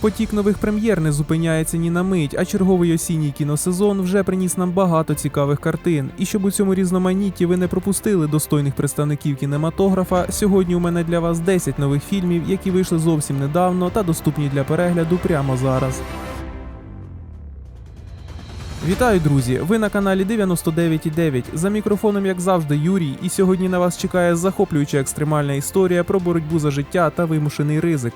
Потік нових прем'єр не зупиняється ні на мить, а черговий осінній кіносезон вже приніс нам багато цікавих картин. І щоб у цьому різноманітті ви не пропустили достойних представників кінематографа, сьогодні у мене для вас 10 нових фільмів, які вийшли зовсім недавно та доступні для перегляду прямо зараз. Вітаю, друзі! Ви на каналі 99.9. За мікрофоном, як завжди, Юрій, і сьогодні на вас чекає захоплююча екстремальна історія про боротьбу за життя та вимушений ризик.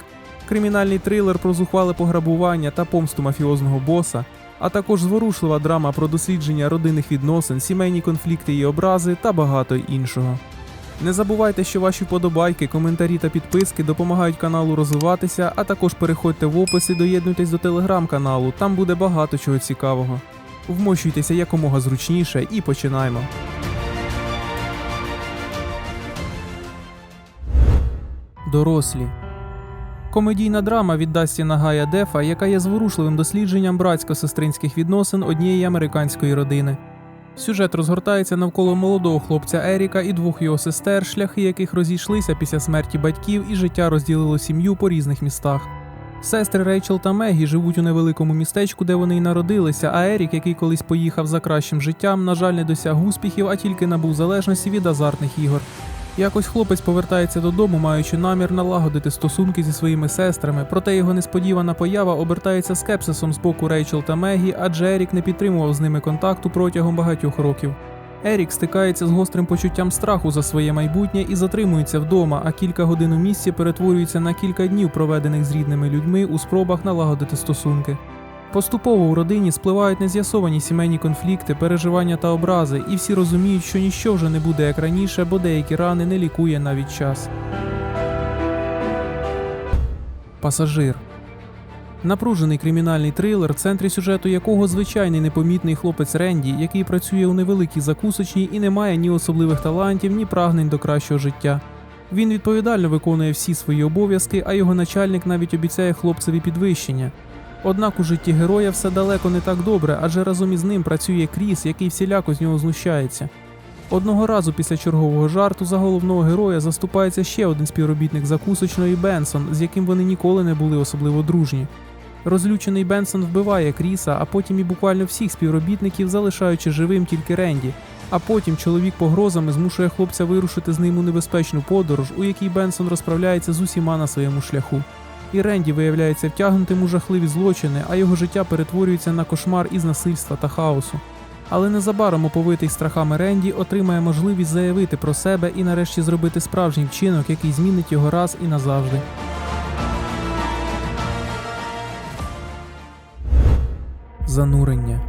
Кримінальний трилер про зухвале пограбування та помсту мафіозного боса, а також зворушлива драма про дослідження родинних відносин, сімейні конфлікти і образи та багато іншого. Не забувайте, що ваші вподобайки, коментарі та підписки допомагають каналу розвиватися, а також переходьте в опис і доєднуйтесь до телеграм-каналу, там буде багато чого цікавого. Вмощуйтеся якомога зручніше і починаємо. Дорослі. Комедійна драма від Дастіна Гая Дефа, яка є зворушливим дослідженням братсько-сестринських відносин однієї американської родини. Сюжет розгортається навколо молодого хлопця Еріка і двох його сестер, шляхи яких розійшлися після смерті батьків, і життя розділило сім'ю по різних містах. Сестри Рейчел та Мегі живуть у невеликому містечку, де вони й народилися, а Ерік, який колись поїхав за кращим життям, на жаль, не досяг успіхів, а тільки набув залежності від азартних ігор. Якось хлопець повертається додому, маючи намір налагодити стосунки зі своїми сестрами, проте його несподівана поява обертається скепсисом з боку Рейчел та Мегі, адже Ерік не підтримував з ними контакту протягом багатьох років. Ерік стикається з гострим почуттям страху за своє майбутнє і затримується вдома, а кілька годин у місці перетворюються на кілька днів, проведених з рідними людьми у спробах налагодити стосунки. Поступово у родині спливають нез'ясовані сімейні конфлікти, переживання та образи, і всі розуміють, що ніщо вже не буде як раніше, бо деякі рани не лікує навіть час. Пасажир Напружений кримінальний трилер, в центрі сюжету якого звичайний непомітний хлопець Ренді, який працює у невеликій закусочній і не має ні особливих талантів, ні прагнень до кращого життя. Він відповідально виконує всі свої обов'язки, а його начальник навіть обіцяє хлопцеві підвищення. Однак у житті героя все далеко не так добре, адже разом із ним працює Кріс, який всіляко з нього знущається. Одного разу після чергового жарту за головного героя заступається ще один співробітник закусочної Бенсон, з яким вони ніколи не були особливо дружні. Розлючений Бенсон вбиває Кріса, а потім і буквально всіх співробітників, залишаючи живим тільки Ренді. А потім чоловік погрозами змушує хлопця вирушити з ним у небезпечну подорож, у якій Бенсон розправляється з усіма на своєму шляху. І Ренді виявляється втягнутим у жахливі злочини, а його життя перетворюється на кошмар із насильства та хаосу. Але незабаром оповитий страхами Ренді отримає можливість заявити про себе і нарешті зробити справжній вчинок, який змінить його раз і назавжди. Занурення.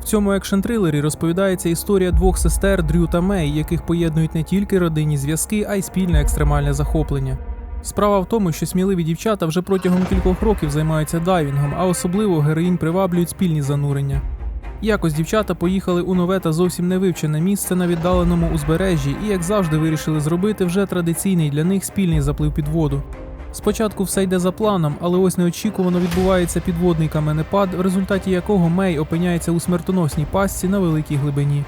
В цьому екшн-трилері розповідається історія двох сестер Дрю та Мей, яких поєднують не тільки родинні зв'язки, а й спільне екстремальне захоплення. Справа в тому, що сміливі дівчата вже протягом кількох років займаються дайвінгом, а особливо героїнь приваблюють спільні занурення. Якось дівчата поїхали у нове та зовсім невивчене місце на віддаленому узбережжі і, як завжди, вирішили зробити вже традиційний для них спільний заплив під воду. Спочатку все йде за планом, але ось неочікувано відбувається підводний каменепад, в результаті якого Мей опиняється у смертоносній пастці на великій глибині.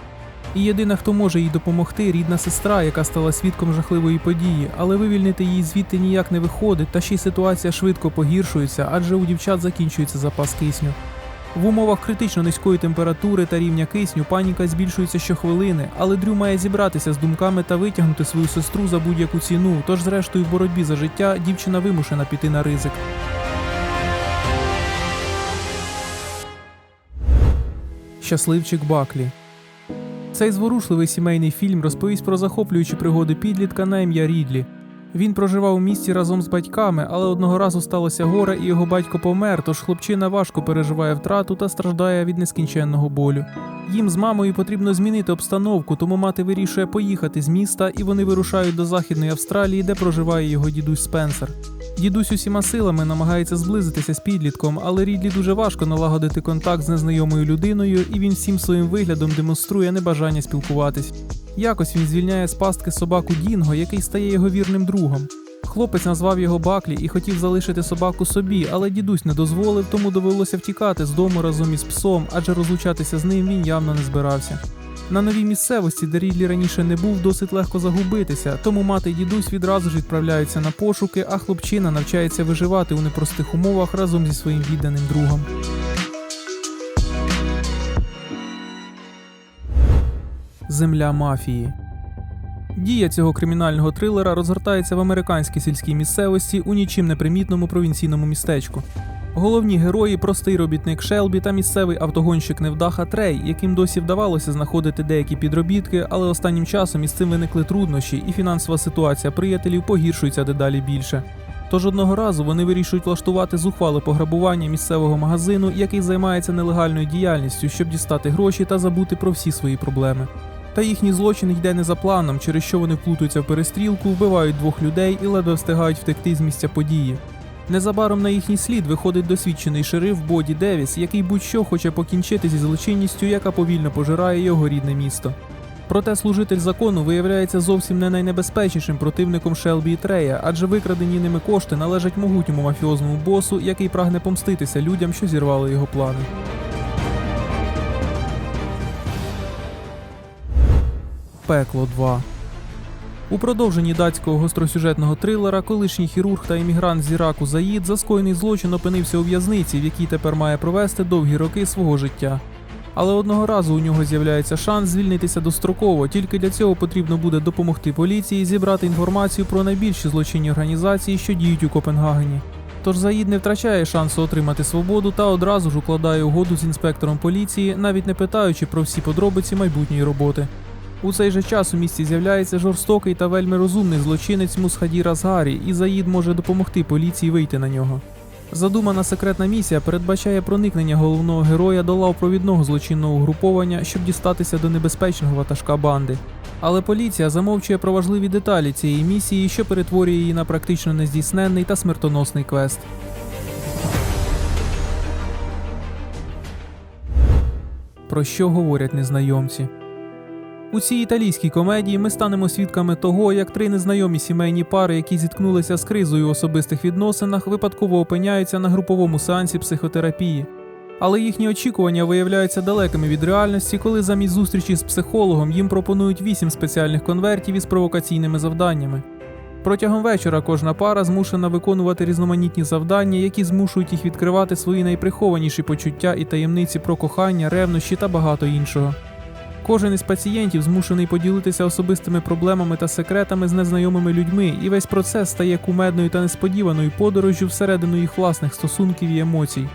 І єдина, хто може їй допомогти, рідна сестра, яка стала свідком жахливої події, але вивільнити її звідти ніяк не виходить, та ще й ситуація швидко погіршується, адже у дівчат закінчується запас кисню. В умовах критично низької температури та рівня кисню паніка збільшується щохвилини, але Дрю має зібратися з думками та витягнути свою сестру за будь-яку ціну. Тож, зрештою, в боротьбі за життя дівчина вимушена піти на ризик. Щасливчик Баклі. Цей зворушливий сімейний фільм розповість про захоплюючі пригоди підлітка на ім'я Рідлі. Він проживав у місті разом з батьками, але одного разу сталося горе, і його батько помер, тож хлопчина важко переживає втрату та страждає від нескінченного болю. Їм з мамою потрібно змінити обстановку, тому мати вирішує поїхати з міста, і вони вирушають до Західної Австралії, де проживає його дідусь Спенсер. Дідусь усіма силами намагається зблизитися з підлітком, але Рідлі дуже важко налагодити контакт з незнайомою людиною, і він всім своїм виглядом демонструє небажання спілкуватись. Якось він звільняє з пастки собаку Дінго, який стає його вірним другом. Хлопець назвав його Баклі і хотів залишити собаку собі, але дідусь не дозволив, тому довелося втікати з дому разом із псом, адже розлучатися з ним він явно не збирався. На новій місцевості, де Рідлі раніше не був, досить легко загубитися, тому мати і дідусь відразу ж відправляються на пошуки, а хлопчина навчається виживати у непростих умовах разом зі своїм відданим другом. Земля мафії. Дія цього кримінального трилера розгортається в американській сільській місцевості у нічим непримітному провінційному містечку. Головні герої простий робітник Шелбі та місцевий автогонщик невдаха Трей, яким досі вдавалося знаходити деякі підробітки, але останнім часом із цим виникли труднощі, і фінансова ситуація приятелів погіршується дедалі більше. Тож одного разу вони вирішують влаштувати зухвале пограбування місцевого магазину, який займається нелегальною діяльністю, щоб дістати гроші та забути про всі свої проблеми. Та їхній злочин йде не за планом, через що вони вплутуються в перестрілку, вбивають двох людей і ледве встигають втекти з місця події. Незабаром на їхній слід виходить досвідчений шериф Боді Девіс, який будь-що хоче покінчити зі злочинністю, яка повільно пожирає його рідне місто. Проте служитель закону виявляється зовсім не найнебезпечнішим противником Шелбі і Трея, адже викрадені ними кошти належать могутньому мафіозному босу, який прагне помститися людям, що зірвали його плани. Пекло 2 у продовженні датського гостросюжетного трилера колишній хірург та іммігрант з Іраку Заїд за скоєний злочин опинився у в'язниці, в якій тепер має провести довгі роки свого життя. Але одного разу у нього з'являється шанс звільнитися достроково, тільки для цього потрібно буде допомогти поліції зібрати інформацію про найбільші злочинні організації, що діють у Копенгагені. Тож Заїд не втрачає шансу отримати свободу та одразу ж укладає угоду з інспектором поліції, навіть не питаючи про всі подробиці майбутньої роботи. У цей же час у місті з'являється жорстокий та вельми розумний злочинець Мусхаді Разгарі, і Заїд може допомогти поліції вийти на нього. Задумана секретна місія передбачає проникнення головного героя до лав провідного злочинного угруповання, щоб дістатися до небезпечного ватажка банди. Але поліція замовчує про важливі деталі цієї місії, що перетворює її на практично нездійсненний та смертоносний квест. Про що говорять незнайомці? У цій італійській комедії ми станемо свідками того, як три незнайомі сімейні пари, які зіткнулися з кризою у особистих відносинах, випадково опиняються на груповому сеансі психотерапії. Але їхні очікування виявляються далекими від реальності, коли замість зустрічі з психологом їм пропонують вісім спеціальних конвертів із провокаційними завданнями. Протягом вечора кожна пара змушена виконувати різноманітні завдання, які змушують їх відкривати свої найприхованіші почуття і таємниці про кохання, ревнощі та багато іншого. Кожен із пацієнтів змушений поділитися особистими проблемами та секретами з незнайомими людьми, і весь процес стає кумедною та несподіваною подорожжю всередину їх власних стосунків і емоцій.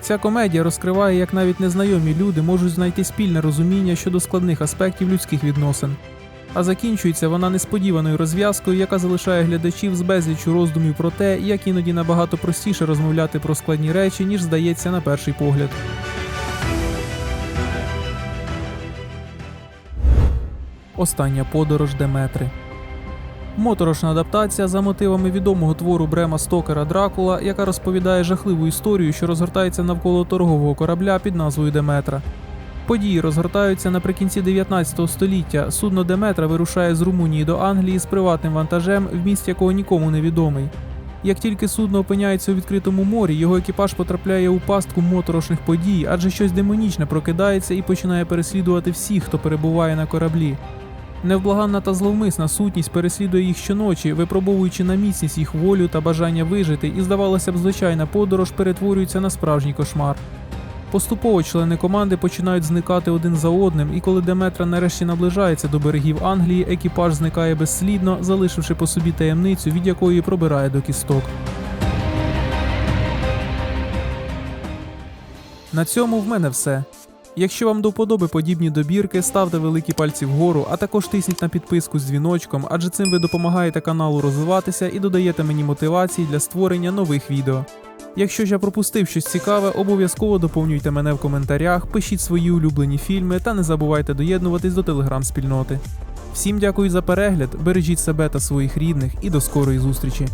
Ця комедія розкриває, як навіть незнайомі люди можуть знайти спільне розуміння щодо складних аспектів людських відносин. А закінчується вона несподіваною розв'язкою, яка залишає глядачів з безліччю роздумів про те, як іноді набагато простіше розмовляти про складні речі, ніж здається на перший погляд. Остання подорож Деметри. Моторошна адаптація за мотивами відомого твору Брема Стокера Дракула, яка розповідає жахливу історію, що розгортається навколо торгового корабля під назвою Деметра. Події розгортаються наприкінці 19 століття. Судно Деметра вирушає з Румунії до Англії з приватним вантажем, вміст якого нікому не відомий. Як тільки судно опиняється у відкритому морі, його екіпаж потрапляє у пастку моторошних подій, адже щось демонічне прокидається і починає переслідувати всіх, хто перебуває на кораблі. Невблаганна та зловмисна сутність переслідує їх щоночі, випробовуючи на міцність їх волю та бажання вижити, і здавалося б, звичайна подорож перетворюється на справжній кошмар. Поступово члени команди починають зникати один за одним, і коли Деметра нарешті наближається до берегів Англії, екіпаж зникає безслідно, залишивши по собі таємницю, від якої пробирає до кісток. На цьому в мене все. Якщо вам до вподоби подібні добірки, ставте великі пальці вгору, а також тисніть на підписку з дзвіночком, адже цим ви допомагаєте каналу розвиватися і додаєте мені мотивації для створення нових відео. Якщо ж я пропустив щось цікаве, обов'язково доповнюйте мене в коментарях, пишіть свої улюблені фільми та не забувайте доєднуватись до телеграм-спільноти. Всім дякую за перегляд, бережіть себе та своїх рідних і до скорої зустрічі!